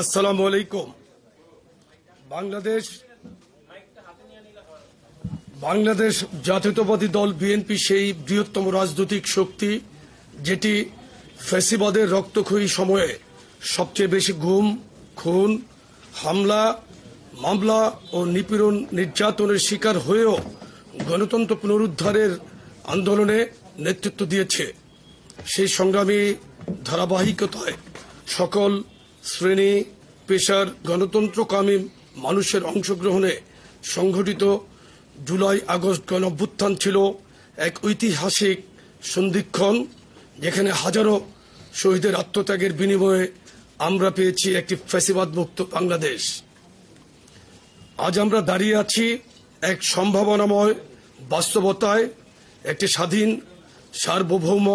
আসসালামু আলাইকুম। বাংলাদেশ বাংলাদেশ জাতীয়তাবাদী দল বিএনপি সেই বৃহত্তম রাজনৈতিক শক্তি যেটি ফ্যাসিবাদের রক্তক্ষয়ী সময়ে সবচেয়ে বেশি গুম, খুন, হামলা, মামলা ও নিপীড়ন নির্যাতনের শিকার হয়েও গণতন্ত্র পুনরুদ্ধারের আন্দোলনে নেতৃত্ব দিয়েছে। সেই সংগ্রামী ধারাবাহিকতায় সকল শ্রেণি, পেশার গণতন্ত্রকামী মানুষের অংশগ্রহণে সংঘটিত জুলাই আগস্ট গণ অভ্যুত্থান ছিল এক ঐতিহাসিক সন্ধিক্ষণ, যেখানে হাজারো শহীদের আত্মত্যাগের বিনিময়ে আমরা পেয়েছি একটি ফ্যাসিবাদ মুক্ত বাংলাদেশ। আজ আমরা দাঁড়িয়ে আছি এক সম্ভাবনাময় বাস্তবতায়, একটি স্বাধীন, সার্বভৌম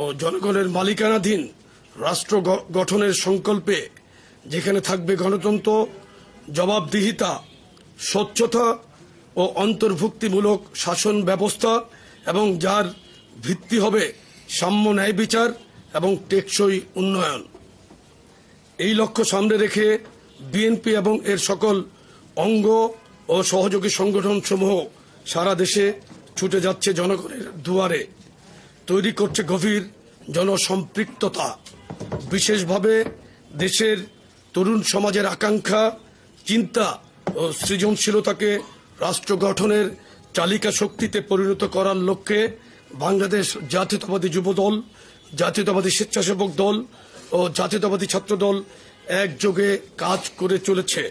ও জনগণের মালিকানাধীন রাষ্ট্র গঠনের সংকল্পে যেখানে থাকবে গণতন্ত্র, জবাবদিহিতা, স্বচ্ছতা ও অন্তর্ভুক্তিমূলক শাসন ব্যবস্থা এবং যার ভিত্তি হবে সাম্য ন্যায় বিচার এবং টেকসই উন্নয়ন। এই লক্ষ্য সামনে রেখে বিএনপি এবং এর সকল অঙ্গ ও সহযোগী সংগঠন সমূহ সারা দেশে ছুটে যাচ্ছে জনগণের দুয়ারে। তৈরি করছে গভীর জনসম্পৃক্ততা। বিশেষভাবে দেশের তরুণ সমাজের আকাঙ্ক্ষা, চিন্তা ও সৃজনশীলতাকে রাষ্ট্র গঠনের চালিকা শক্তিতে পরিণত করার লক্ষ্যে বাংলাদেশ জাতীয়তাবাদী যুবদল, জাতীয়তাবাদী স্বেচ্ছাসেবক দল ও জাতীয়তাবাদী ছাত্রদল একযোগে কাজ করে চলেছে।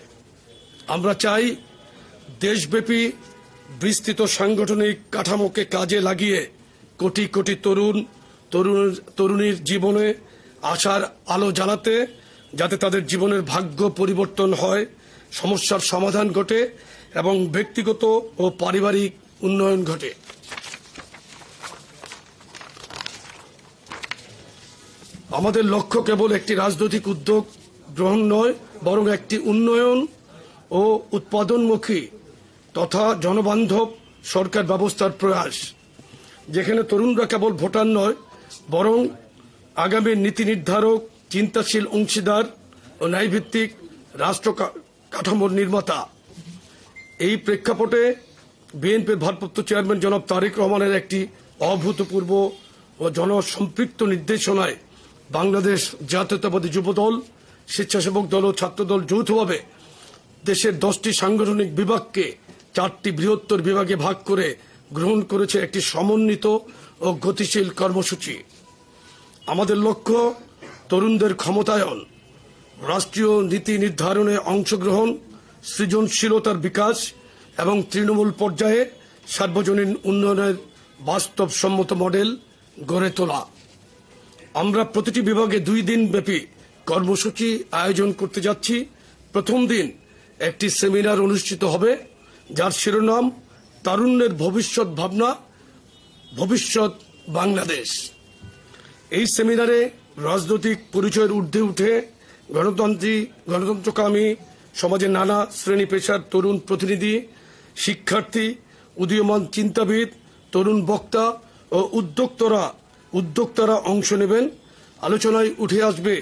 আমরা চাই দেশব্যাপী বিস্তৃত সাংগঠনিক কাঠামোকে কাজে লাগিয়ে কোটি কোটি তরুণ তরুণ, তরুণীর জীবনে আশার আলো জ্বালাতে যাতে তাদের জীবনের ভাগ্য পরিবর্তন হয়, সমস্যার সমাধান ঘটে এবং ব্যক্তিগত ও পারিবারিক উন্নয়ন ঘটে। আমাদের লক্ষ্য কেবল একটি রাজনৈতিক উদ্যোগ গ্রহণ নয়, বরং একটি উন্নয়ন ও উৎপাদনমুখী তথা জনবান্ধব সরকার ব্যবস্থার প্রয়াস, যেখানে তরুণরা কেবল ভোটার নয়, বরং আগামী নীতি নির্ধারক, চিন্তাশীল অংশীদার ও ন্যায়ভিত্তিক রাষ্ট্র কাঠামোর নির্মাতা। এই প্রেক্ষাপটে বিএনপির ভারপ্রাপ্ত চেয়ারম্যান জনাব তারেক রহমানের একটি অভূতপূর্ব ও জনসম্পৃক্ত নির্দেশনায় বাংলাদেশ জাতীয়তাবাদী যুবদল, স্বেচ্ছাসেবক দল ও ছাত্রদল যৌথভাবে দেশের দশটি সাংগঠনিক বিভাগকে চারটি বৃহত্তর বিভাগে ভাগ করে গ্রহণ করেছে একটি সমন্বিত ও গতিশীল কর্মসূচি। আমাদের লক্ষ্য তরুণদের ক্ষমতায়ন, রাষ্ট্রীয় নীতি নির্ধারণে অংশগ্রহণ, সৃজনশীলতার বিকাশ এবং তৃণমূল পর্যায়ে সার্বজনীন উন্নয়নের বাস্তবসম্মত মডেল গড়ে তোলা। আমরা প্রতিটি বিভাগে দুই দিন ব্যাপী কর্মসূচি আয়োজন করতে যাচ্ছি। প্রথম দিন একটি সেমিনার অনুষ্ঠিত হবে, যার শিরোনাম তারুণ্যের ভবিষ্যৎ ভাবনা, ভবিষ্যৎ বাংলাদেশ। এই সেমিনারে রাজনৈতিক পরিচয়ের ঊর্ধ্বে উঠে গণতন্ত্রী গণতন্ত্রকামী, সমাজের নানা শ্রেণি পেশার তরুণ প্রতিনিধি, শিক্ষার্থী, উদীয়মান চিন্তাবিদ, তরুণ বক্তা ও উদ্যোক্তরা, উদ্যোক্তারা অংশ নেবেন। আলোচনায় উঠে আসবে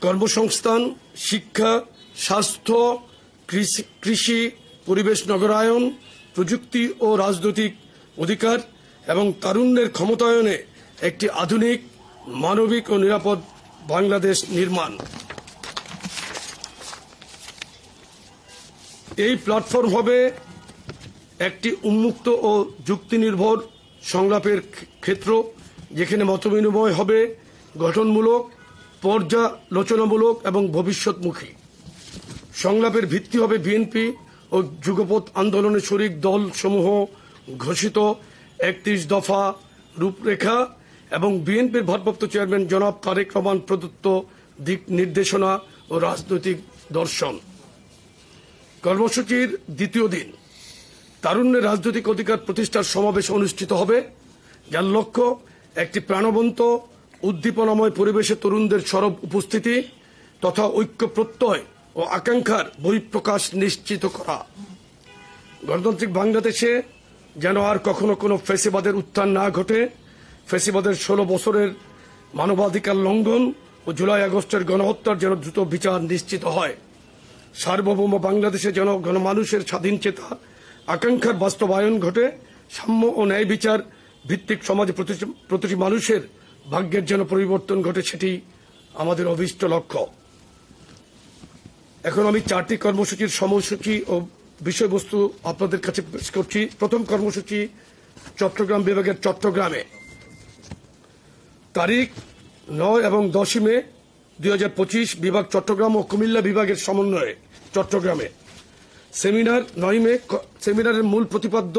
কর্মসংস্থান, শিক্ষা, স্বাস্থ্য, কৃষি- কৃষি, পরিবেশ নগরায়ন, প্রযুক্তি ও রাজনৈতিক অধিকার এবং তারুণ্যের ক্ষমতায়নে একটি আধুনিক মানবিক ও নিরাপদ বাংলাদেশ নির্মাণ। এই প্ল্যাটফর্ম হবে একটি উন্মুক্ত ও যুক্তিনির্ভর সংলাপের ক্ষেত্র, যেখানে মতবিনিময় হবে গঠনমূলক, পর্যালোচনামূলক এবং ভবিষ্যৎমুখী। সংলাপের ভিত্তি হবে বিএনপি ও যুগপথ আন্দোলনের শরিক দলসমূহ ঘোষিত একত্রিশ দফা রূপরেখা এবং বিএনপির ভারপ্রাপ্ত চেয়ারম্যান জনাব তারেক রহমান প্রদত্ত দিক নির্দেশনা ও রাজনৈতিক দর্শন। কর্মসূচির দ্বিতীয় দিন তারুণ্যের রাজনৈতিক অধিকার প্রতিষ্ঠার সমাবেশ অনুষ্ঠিত হবে, যার লক্ষ্য একটি প্রাণবন্ত, উদ্দীপনাময় পরিবেশে তরুণদের সরব উপস্থিতি তথা ঐক্য প্রত্যয় ও আকাঙ্ক্ষার বহিঃপ্রকাশ নিশ্চিত করা। গণতান্ত্রিক বাংলাদেশে যেন আর কখনো কোনো ফেসিবাদের উত্থান না ঘটে ফেসিবাদের ষোলো বছরের মানবাধিকার লঙ্ঘন ও জুলাই আগস্টের গণহত্যার যেন দ্রুত বিচার নিশ্চিত হয়। সার্বভৌম বাংলাদেশে যেন গণমানুষের স্বাধীন চেতা, আকাঙ্ক্ষার বাস্তবায়ন ঘটে, সাম্য ও ন্যায় বিচার ভিত্তিক সমাজে প্রতিটি মানুষের ভাগ্যের যেন পরিবর্তন ঘটে সেটি আমাদের অভিষ্ট লক্ষ্য। এখন আমি চারটি কর্মসূচির সময়সূচি ও বিষয়বস্তু আপনাদের কাছে পেশ করছি। প্রথম কর্মসূচি চট্টগ্রাম বিভাগের চট্টগ্রামে। তারিখ নয় এবং দশই মে দু হাজার পঁচিশ বিভাগ চট্টগ্রাম ও কুমিল্লা বিভাগের সমন্বয়ে চট্টগ্রামে। সেমিনার নয় মে সেমিনারের মূল প্রতিপাদ্য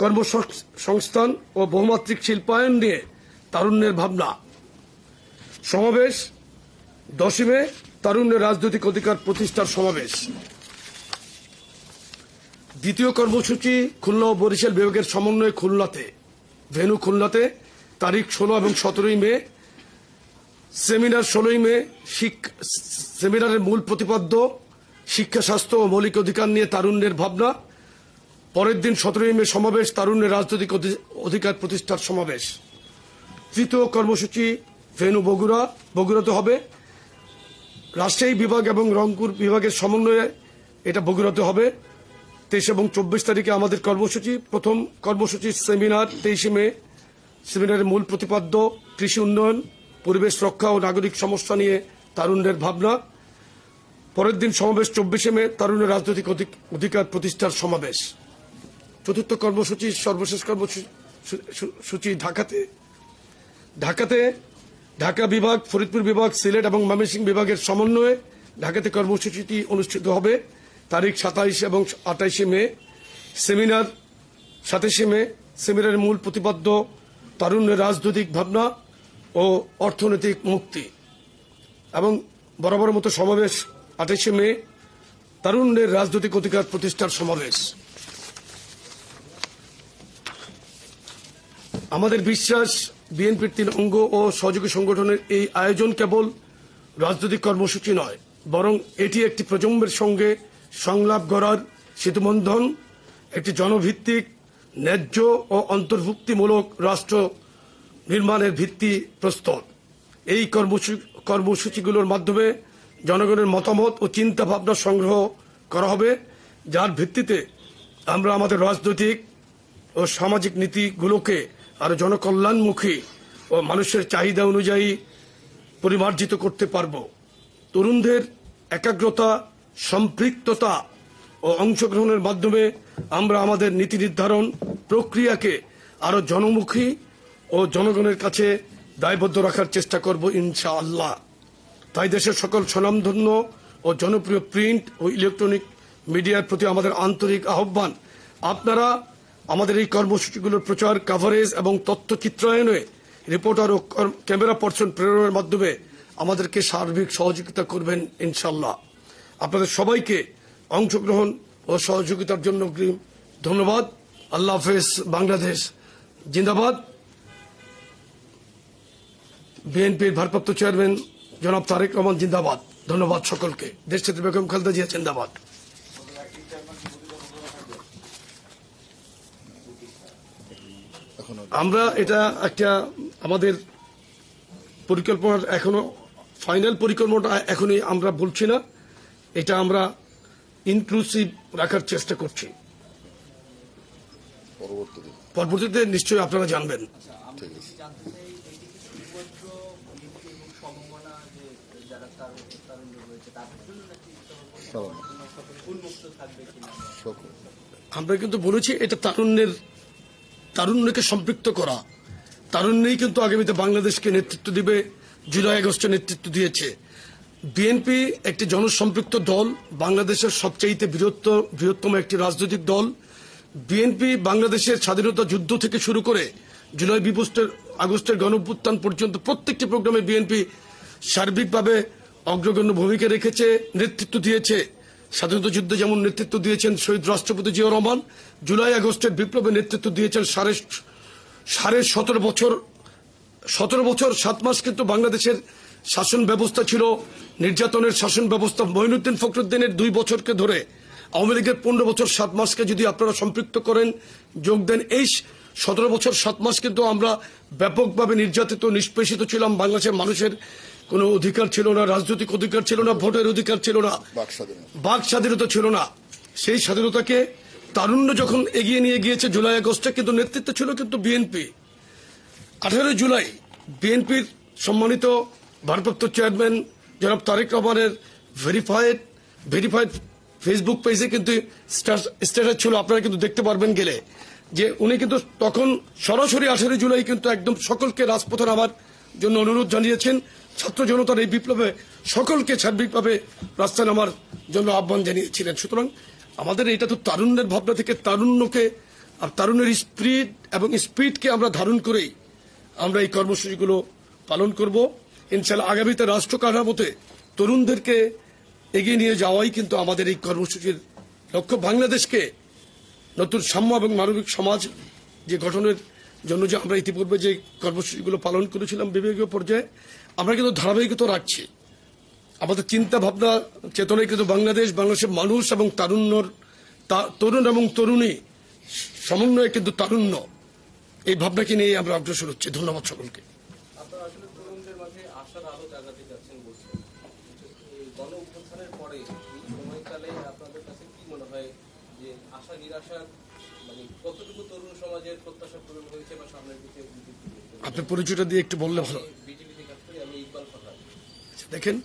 কর্মসংস্থান ও বহুমাত্রিক শিল্পায়ন নিয়ে তারুণ্যের ভাবনা। সমাবেশ দশই মে তারুণ্যের রাজনৈতিক অধিকার প্রতিষ্ঠার সমাবেশ। দ্বিতীয় কর্মসূচি খুলনা ও বরিশাল বিভাগের সমন্বয়ে খুলনাতে, ভেনু খুলনাতে তারিখ ষোলো এবং সতেরোই মে, সেমিনার ষোলোই মে সেমিনারের মূল প্রতিপাদ্য, শিক্ষা, স্বাস্থ্য ও মৌলিক অধিকার নিয়ে তারুণ্যের ভাবনা। পরের দিন সতেরোই মে সমাবেশ, তারুণ্যের রাজনৈতিক অধি- অধিকার প্রতিষ্ঠার সমাবেশ। তৃতীয় কর্মসূচি ভেনু বগুড়া, বগুড়াতে হবে। রাজশাহী বিভাগ এবং রংপুর বিভাগের সমন্বয়ে এটা বগুড়াতে হবে। তেইশ এবং চব্বিশ তারিখে আমাদের কর্মসূচি, প্রথম কর্মসূচি সেমিনার তেইশে মে। সেমিনারের মূল প্রতিপাদ্য, কৃষি উন্নয়ন, পরিবেশ রক্ষা ও নাগরিক সমস্যা নিয়ে তারুণ্যের ভাবনা। পরের দিন সমাবেশ চব্বিশে মে তারুণ্যের রাজনৈতিক অধিক- অধিকার প্রতিষ্ঠার সমাবেশ। চতুর্থ কর্মসূচি, সর্বশেষ কর্মসূচি ঢাকাতে। ঢাকাতে ঢাকা বিভাগ, ফরিদপুর বিভাগ, সিলেট এবং ময়মনসিংহ বিভাগের সমন্বয়ে ঢাকাতে কর্মসূচিটি অনুষ্ঠিত হবে তারিখ সাতাইশ এবং আঠাইশে মে। সেমিনার সাতাইশে মে, সেমিনারের মূল প্রতিপাদ্য তারুণ্যের রাজনৈতিক ভাবনা ও অর্থনৈতিক মুক্তি। এবং বরাবর মতো সমাবেশ আঠাইশে মে তারুণ্যের রাজনৈতিক অধিকার প্রতিষ্ঠার সমাবেশ। আমাদের বিশ্বাস, বিএনপির তিন অঙ্গ ও সহযোগী সংগঠনের এই আয়োজন কেবল রাজনৈতিক কর্মসূচি নয়, বরং এটি একটি প্রজন্মের সঙ্গে সংলাপ গড়ার সেতুবন্ধন, একটি জনভিত্তিক ন্যায্য ও অন্তর্ভুক্তিমূলক রাষ্ট্র নির্মাণের ভিত্তি প্রস্তুত এই কর্মসূচি কর্মসূচিগুলোর মাধ্যমে জনগণের মতামত ও চিন্তা ভাবনা সংগ্রহ করা হবে, যার ভিত্তিতে আমরা আমাদের রাজনৈতিক ও সামাজিক নীতিগুলোকে আরও জনকল্যাণমুখী ও মানুষের চাহিদা অনুযায়ী পরিমার্জিত করতে পারব। তরুণদের একাগ্রতা, সম্পৃক্ততা ও অংশগ্রহণের মাধ্যমে আমরা আমাদের নীতি নির্ধারণ প্রক্রিয়াকে আরও জনমুখী ও জনগণের কাছে দায়বদ্ধ রাখার চেষ্টা করব ইনশাআল্লাহ। তাই দেশের সকল স্বনামধন্য ও জনপ্রিয় প্রিন্ট ও ইলেকট্রনিক মিডিয়ার প্রতি আমাদের আন্তরিক আহ্বান। আপনারা আমাদের এই কর্মসূচিগুলোর প্রচার কাভারেজ এবং তথ্য চিত্রায়নে রিপোর্টার ও ক্যামেরা পার্সন প্রেরণের মাধ্যমে আমাদেরকে সার্বিক সহযোগিতা করবেন ইনশাল্লাহ আপনাদের সবাইকে অংশগ্রহণ ও সহযোগিতার জন্য ধন্যবাদ। আল্লাহ হাফেজ, বাংলাদেশ জিন্দাবাদ। বিএনপির ভারপ্রাপ্ত চেয়ারম্যান জনাব তারেক রহমান জিন্দাবাদ। ধন্যবাদ সকলকে। দেশনেত্রী বেগম খালেদা জিয়া জিন্দাবাদ। আমরা এটা একটা আমাদের পরিকল্পনার এখনও ফাইনাল পরিকল্পনাটা এখনই আমরা বলছি না। এটা আমরা ইনক্লুসিভ রাখার চেষ্টা করছি। পরবর্তীতে নিশ্চয়ই আপনারা জানবেন। আমরা কিন্তু বলেছি এটা তারুণ্যের তারুণ্যকে সম্পৃক্ত করা। তারুণ্যই কিন্তু আগামীতে বাংলাদেশকে নেতৃত্ব দিবে জুলাই আগস্টে নেতৃত্ব দিয়েছে। বিএনপি একটি জনসম্পৃক্ত দল, বাংলাদেশের সবচাইতে বৃহত্তম একটি রাজনৈতিক দল। বিএনপি বাংলাদেশের স্বাধীনতা যুদ্ধ থেকে শুরু করে জুলাই বিপস্টের আগস্টের গণপুত্থান পর্যন্ত প্রত্যেকটি প্রোগ্রামে বিএনপি সার্বিকভাবে অগ্রগণ্য ভূমিকা রেখেছে, নেতৃত্ব দিয়েছে। স্বাধীনতা যুদ্ধে যেমন নেতৃত্ব দিয়েছেন শহীদ রাষ্ট্রপতি জিয়া রহমান, জুলাই, আগস্টের বিপ্লবে নেতৃত্ব দিয়েছেন সাড়ে সাড়ে সতেরো বছর সতেরো বছর সাত মাস কিন্তু বাংলাদেশের শাসন ব্যবস্থা ছিল। নির্যাতনের শাসন ব্যবস্থা মহিনুদ্দিন ফখরুদ্দিনের দুই বছরকে ধরে। আওয়ামী লীগের পনেরো বছর সাত মাসকে যদি আপনারা সম্পৃক্ত করেন যোগ দেন এই সতেরো বছর সাত মাস কিন্তু আমরা ব্যাপকভাবে নির্যাতিত নিষ্পেষিত ছিলাম। বাংলাদেশের মানুষের কোনো অধিকার ছিল না রাজনৈতিক অধিকার ছিল না ভোটের অধিকার ছিল না বাক স্বাধীনতা। ছিল না। সেই স্বাধীনতাকে তারুণ্য যখন এগিয়ে নিয়ে গিয়েছে জুলাই আগস্টে কিন্তু নেতৃত্ব ছিল কিন্তু বিএনপি। আঠারোই জুলাই বিএনপির সম্মানিত ভারপ্রাপ্ত চেয়ারম্যান জনাব তারেক রহমানের ভেরিফাইড ভেরিফাইড ফেসবুক পেজে কিন্তু স্ট্যাটাস ছিল, আপনারা কিন্তু দেখতে পারবেন গেলে। যে উনি কিন্তু তখন সরাসরি আঠারোই জুলাই কিন্তু একদম সকলকে রাজপথে নামার জন্য অনুরোধ জানিয়েছেন। ছাত্র জনতার এই বিপ্লবে সকলকে সার্বিকভাবে রাস্তায় নামার জন্য আহ্বান জানিয়েছিলেন। সুতরাং আমাদের এটা তো তারুণ্যের ভাবনা থেকে তারুণ্যকে আর তারুণ্যের স্পিড এবং স্পিডকে আমরা ধারণ করেই আমরা এই কর্মসূচিগুলো পালন করব। ইনশাল্লাহ আগামীতে রাষ্ট্র কাঠামোতে তরুণদেরকে এগিয়ে নিয়ে যাওয়াই কিন্তু আমাদের এই কর্মসূচির লক্ষ্য। বাংলাদেশকে নতুন সাম্য এবং মানবিক সমাজ যে গঠনের জন্য যে আমরা ইতিপূর্বে যে কর্মসূচিগুলো পালন করেছিলাম বিভাগীয় পর্যায়ে, আমরা কিন্তু ধারাবাহিকতা রাখছি। আমাদের চিন্তা ভাবনা চেতনায় কিন্তু বাংলাদেশ, বাংলাদেশের মানুষ এবং তারুণ্যর তরুণ এবং তরুণী সমন্বয়ে কিন্তু তারুণ্য। এই ভাবনাকে নিয়ে আমরা অগ্রসর হচ্ছি। ধন্যবাদ সকলকে আপনারা আসলে তরুণদের মাঝে আশার আলো জাগাতে যাচ্ছেন বলছেন এই পরে এই সময়কালে আপনাদের কাছে কি মনে হয় যে আশা নিরাশা মানে কতটুকু তরুণ সমাজের প্রত্যাশা পূরণ হয়েছে বা সামনের দিকে আপনার পরিচয়টা দিয়ে একটু বললে ভালো। বিজেপিতে কাজ করি আমি ইকবাল ফরহাদ আচ্ছা, দেখেন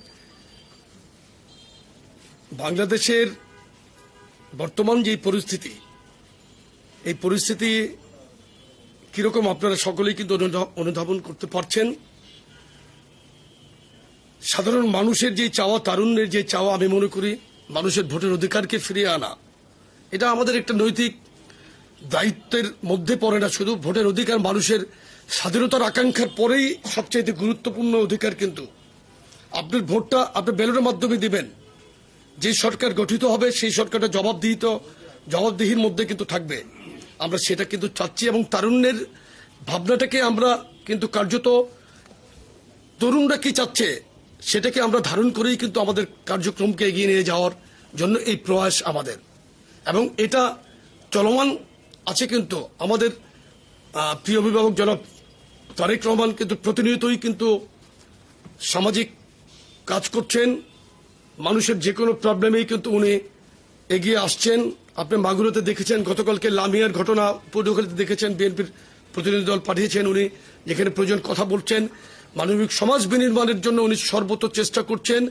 বাংলাদেশের বর্তমান যে পরিস্থিতি এই পরিস্থিতি কীরকম আপনারা সকলেই কিন্তু অনুধা- অনুধাবন করতে পারছেন। সাধারণ মানুষের যে চাওয়া, তারুণ্যের যে চাওয়া আমি মনে করি, মানুষের ভোটের অধিকারকে ফিরিয়ে আনা। এটা আমাদের একটা নৈতিক দায়িত্বের মধ্যে পড়ে না, শুধু ভোটের অধিকার মানুষের স্বাধীনতার আকাঙ্ক্ষার পরেই সবচাইতে গুরুত্বপূর্ণ অধিকার কিন্তু। আপনার ভোটটা আপনি ব্যালটের মাধ্যমে দিবেন। যে সরকার গঠিত হবে, সেই সরকারটা জবাবদিহিত, জবাবদিহির মধ্যে কিন্তু থাকবে। আমরা সেটা কিন্তু চাচ্ছি এবং তারুণ্যের ভাবনাটাকে আমরা কিন্তু কার্যত, তরুণরা কি চাচ্ছে সেটাকে আমরা ধারণ করেই কিন্তু আমাদের কার্যক্রমকে এগিয়ে নিয়ে যাওয়ার জন্য এই প্রয়াস আমাদের। এবং এটা চলমান আছে কিন্তু আমাদের প্রিয় অভিভাবক জনাব তারেক রহমান কিন্তু প্রতিনিয়তই কিন্তু সামাজিক কাজ করছেন। মানুষের যে কোনো প্রবলেমেই কিন্তু উনি এগিয়ে আসছেন। আপনি মাগুরাতে দেখেছেন, গতকালকে লামিয়ার ঘটনা পটুয়াখালীতে দেখেছেন, বিএনপির প্রতিনিধি দল পাঠিয়েছেন উনি, যেখানে প্রয়োজন কথা বলছেন। মানবিক সমাজ বিনির্মাণের জন্য উনি সর্বত চেষ্টা করছেন,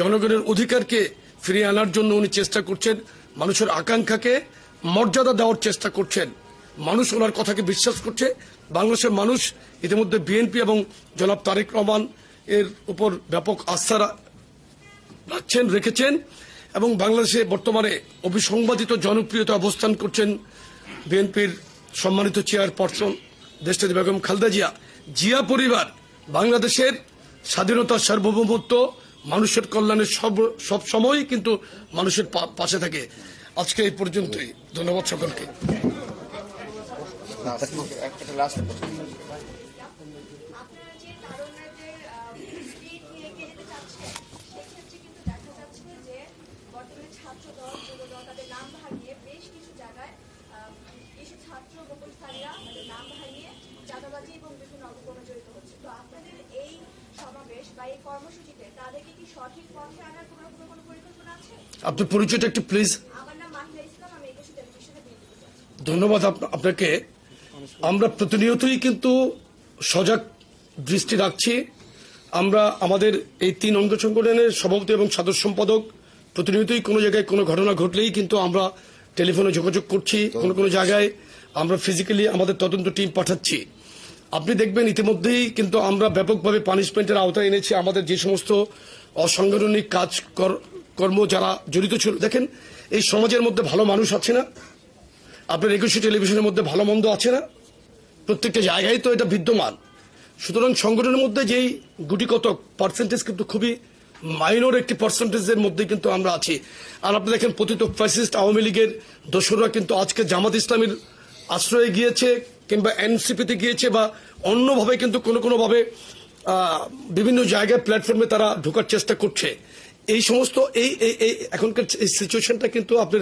জনগণের অধিকারকে ফিরিয়ে আনার জন্য উনি চেষ্টা করছেন, মানুষের আকাঙ্ক্ষাকে মর্যাদা দেওয়ার চেষ্টা করছেন। মানুষ ওনার কথাকে বিশ্বাস করছে। বাংলাদেশের মানুষ ইতিমধ্যে বিএনপি এবং জনাব তারেক রহমান এর উপর ব্যাপক আস্থা রাখছেন, রেখেছেন এবং বাংলাদেশে বর্তমানে অভিসংবাদিত জনপ্রিয়তা অবস্থান করছেন বিএনপির সম্মানিত চেয়ারপারসন দেশটাদি বেগম খালদা জিয়া। জিয়া পরিবার বাংলাদেশের স্বাধীনতার সার্বভৌমত্ব মানুষের কল্যাণের সব সব সময় কিন্তু মানুষের পাশে থাকে। আজকে এই পর্যন্তই। ধন্যবাদ সকলকে। কর্মসূচিতে তাদেরকে কি সঠিক পথে আনার কোনো কোনো কোনো পরিকল্পনা আছে? আপনার পরিচয়টা একটু প্লিজ আমার নাম মাহিলা ইসলাম আমি একুশে টেলিভিশনে ধন্যবাদ আপ- আপনাকে। আমরা প্রতিনিয়তই কিন্তু সজাগ দৃষ্টি রাখছি। আমরা আমাদের এই তিন অঙ্গ সংগঠনের সভাপতি এবং সাধারণ সম্পাদক প্রতিনিয়তই কোনো জায়গায় কোনো ঘটনা ঘটলেই কিন্তু আমরা টেলিফোনে যোগাযোগ করছি কোনো কোনো জায়গায়। আমরা ফিজিক্যালি আমাদের তদন্ত টিম পাঠাচ্ছি। আপনি দেখবেন ইতিমধ্যেই কিন্তু আমরা ব্যাপকভাবে পানিশমেন্টের আওতায় এনেছি। আমাদের যে সমস্ত অসাংগঠনিক কাজ কর- কর্ম যারা জড়িত ছিল, দেখেন, এই সমাজের মধ্যে ভালো মানুষ আছে না? আপনার একুশে টেলিভিশনের মধ্যে ভালো মন্দ আছে না? প্রত্যেকটা জায়গায় তো এটা বিদ্যমান। সুতরাং সংগঠনের মধ্যে যেই গুটি কত পার্সেন্টেজ কিন্তু খুবই মাইনর একটি পার্সেন্টেজের মধ্যে কিন্তু আমরা আছি। আর আপনি দেখেন পতিত ফ্যাসিস্ট আওয়ামী লীগের দোসররা কিন্তু আজকে জামাত ইসলামের আশ্রয়ে গিয়েছে। কিংবা এনসিপিতে গিয়েছে বা অন্যভাবে কিন্তু কোনো কোনোভাবে বিভিন্ন জায়গায় প্ল্যাটফর্মে তারা ঢোকার চেষ্টা করছে। এই সমস্ত, এই এখনকার এই সিচুয়েশনটা কিন্তু আপনার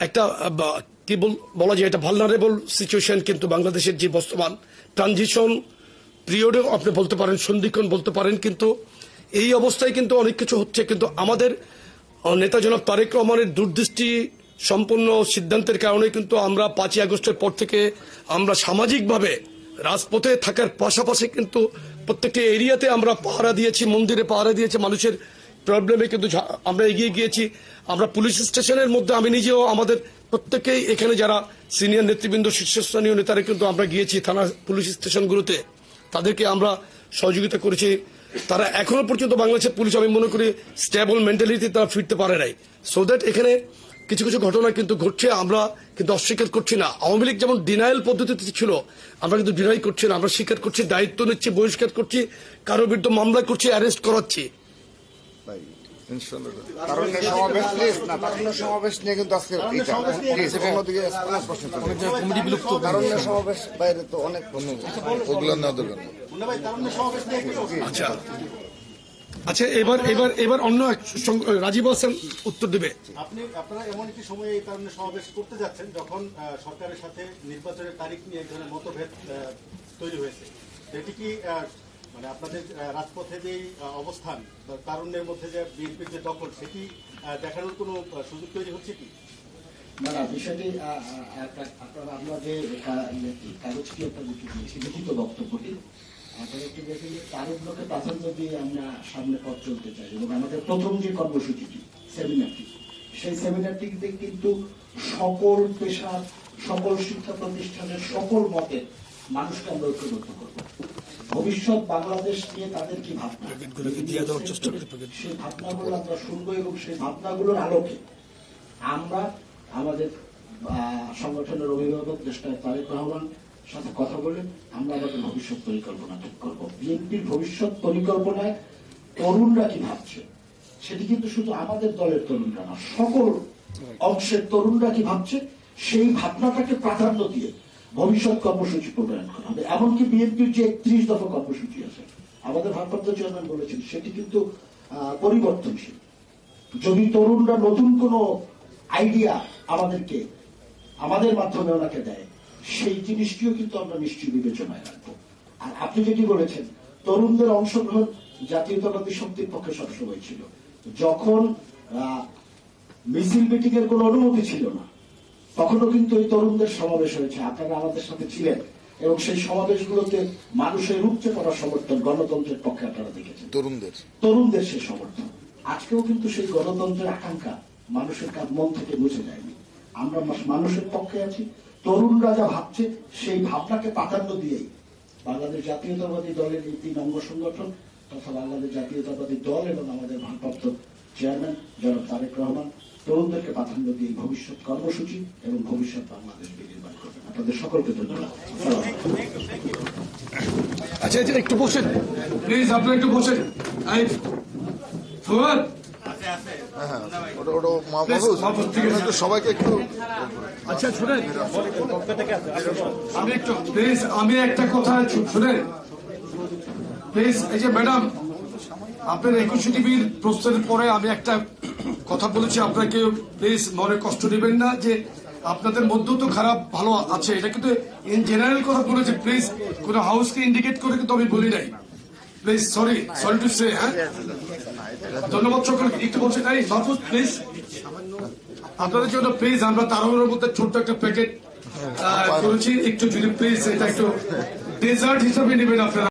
একটা কি বল- বলা যায় এটা ভালনারেবল সিচুয়েশন কিন্তু বাংলাদেশের যে বর্তমান ট্রানজিশন পিরিয়ডেও আপনি বলতে পারেন, সন্ধিক্ষণ বলতে পারেন, কিন্তু এই অবস্থায় কিন্তু অনেক কিছু হচ্ছে। কিন্তু আমাদের নেতা তারেক রহমানের দূরদৃষ্টি সম্পূর্ণ সিদ্ধান্তের কারণে কিন্তু আমরা পাঁচই আগস্টের পর থেকে আমরা সামাজিকভাবে রাজপথে থাকার পাশাপাশি কিন্তু প্রত্যেকটি এরিয়াতে আমরা পাহারা দিয়েছি, মন্দিরে পাহারা দিয়েছি, মানুষের প্রবলেমে কিন্তু আমরা এগিয়ে গিয়েছি। আমরা পুলিশ স্টেশনের মধ্যে আমি নিজেও আমাদের প্রত্যেকেই এখানে যারা সিনিয়র নেতৃবৃন্দ, শীর্ষস্থানীয় নেতারা কিন্তু আমরা গিয়েছি থানা পুলিশ স্টেশনগুলোতে তাদেরকে আমরা সহযোগিতা করেছি। তারা এখনও পর্যন্ত বাংলাদেশের পুলিশ আমি মনে করি স্টেবল মেন্টালিটি তারা ফিরতে পারে নাই। সো দ্যাট এখানে কিছু কিছু ঘটনা কিন্তু ঘটছে আমরা কিন্তু অস্বীকার করছি না। আওয়ামী লীগ যেমন ডিনায়াল পদ্ধতিতে ছিল আমরা কিন্তু ডিনাই করছি না আমরা স্বীকার করছি দায়িত্ব নিচ্ছি বহিষ্কার করছি কারও বিরুদ্ধে মামলা করছি অ্যারেস্ট করাচ্ছি। সমাবেশ নিয়ে কিন্তু আজকে সমাবেশ বাইরে তো অনেক। আচ্ছা আচ্ছা এবার এবার এবার অন্য এক রাজীব হাসান উত্তর দেবে। আপনি আপনারা এমন একটি সময়ে এই কারণে সমাবেশ করতে যাচ্ছেন যখন আহ, সরকারের সাথে নির্বাচনের তারিখ নিয়ে এক ধরনের মতভেদ তৈরি হয়েছে। এটি কি আহ, মানে আপনাদের রাজপথে যে অবস্থান বা তারুণ্যের মধ্যে যে বিএনপির যে দখল সেটি দেখানোর কোনো সুযোগ তৈরি হচ্ছে কি? না না বিষয়টি আপনারা আমরা যে কাগজটি একটা লিখে দিয়েছি লিখিত বক্তব্যটি। আপনারা একটু দেখেন যে তারুণ্যকে প্রাধান্য দিয়ে আমরা সামনে পথ চলতে চাই এবং আমাদের প্রথম যে কর্মসূচিটি সেমিনারটি সেই সেমিনারটিতে কিন্তু সকল পেশার সকল শিক্ষা প্রতিষ্ঠানের সকল মতের মানুষকে আমরা ঐক্যবদ্ধ করব। ভবিষ্যৎ বাংলাদেশ নিয়ে তাদের কি ভাবনা? সেই ভাবনাগুলো আমরা শুনব এবং সেই ভাবনাগুলোর আলোকে আমরা আমাদের আহ, সংগঠনের অভিভাবক দেশটা তারেক রহমান সাথে কথা বলে আমরা আমাদের ভবিষ্যৎ পরিকল্পনা ঠিক করব। বিএনপির ভবিষ্যৎ পরিকল্পনায় তরুণরা কি ভাবছে? সেটি কিন্তু শুধু আমাদের দলের তরুণরা না, সকল অংশের তরুণরা কি ভাবছে? সেই ভাবনাটাকে প্রাধান্য দিয়ে ভবিষ্যৎ কর্মসূচি প্রণয়ন করা হবে। এমনকি বিএনপির যে একত্রিশ দফা কর্মসূচি আছে, আমাদের ভারপ্রাপ্ত চেয়ারম্যান বলেছেন, সেটি কিন্তু পরিবর্তনশীল। যদি তরুণরা নতুন কোনো আইডিয়া আমাদেরকে, আমাদের মাধ্যমে ওনাকে দেয় সেই জিনিসটিও কিন্তু আমরা নিশ্চয়ই বিবেচনায় রাখব। আর আপনি যেটি বলেছেন তরুণদের অংশগ্রহণ জাতীয়তাবাদী শক্তির পক্ষে সবসময় ছিল। যখন মিছিল মিটিং এর কোনো অনুমতি ছিল না তখনও কিন্তু এই তরুণদের সমাবেশ হয়েছে। আপনারা আমাদের সাথে ছিলেন এবং সেই সমাবেশগুলোতে মানুষের উপচে পড়া সমর্থন গণতন্ত্রের পক্ষে আপনারা দেখেছেন। তরুণদের। তরুণদের সেই সমর্থন। আজকেও কিন্তু সেই গণতন্ত্রের আকাঙ্ক্ষা মানুষের কাছ মন থেকে মুছে যায়নি। আমরা মানুষের পক্ষে আছি তরুণরা যা ভাবছে সেই ভাবনাকে প্রাধান্য দিয়েই। বাংলাদেশ জাতীয়তাবাদী দলের এই তিন অঙ্গ সংগঠন তথা বাংলাদেশ জাতীয়তাবাদী দল এবং আমাদের ভারপ্রাপ্ত চেয়ারম্যান জনাব তারেক রহমান তরুণদেরকে প্রাধান্য দিয়ে ভবিষ্যৎ কর্মসূচি এবং ভবিষ্যৎ বাংলাদেশ বিনির্মাণ করবেন। আপনাদের সকলকে ধন্যবাদ। আচ্ছা আচ্ছা একটু বসেন। প্লিজ আপনি একটু বসেন। এই ফুয়াদ হ্যাঁ ওটা ওটা মাহফুজ, সবাইকে একটু আচ্ছা শুনেন। আমি একটু প্লিজ আমি একটা কথা শুনেন। প্লিজ এই যে ম্যাডাম আপনার একুশে টিভির প্রশ্নের পরে আমি একটা কথা বলেছি আপনাকে প্লিজ মনে কষ্ট নেবেন না যে আপনাদের মধ্যেও তো খারাপ ভালো আছে। এটা কিন্তু ইন জেনারেল কথা বলেছি। প্লিজ কোন হাউসকে ইন্ডিকেট করে কিন্তু আমি বলি নাই। Please sorry sorry to say হ্যাঁ ধন্যবাদ সকলকে, একটু বলছি, তাই মাহফুজ প্লিজ আপনাদের জন্য প্লিজ আমরা তারপরের মধ্যে ছোট্ট একটা প্যাকেট করেছি। একটু যদি প্লিজ এটা একটু ডেজার্ট হিসাবে নেবেন আপনারা।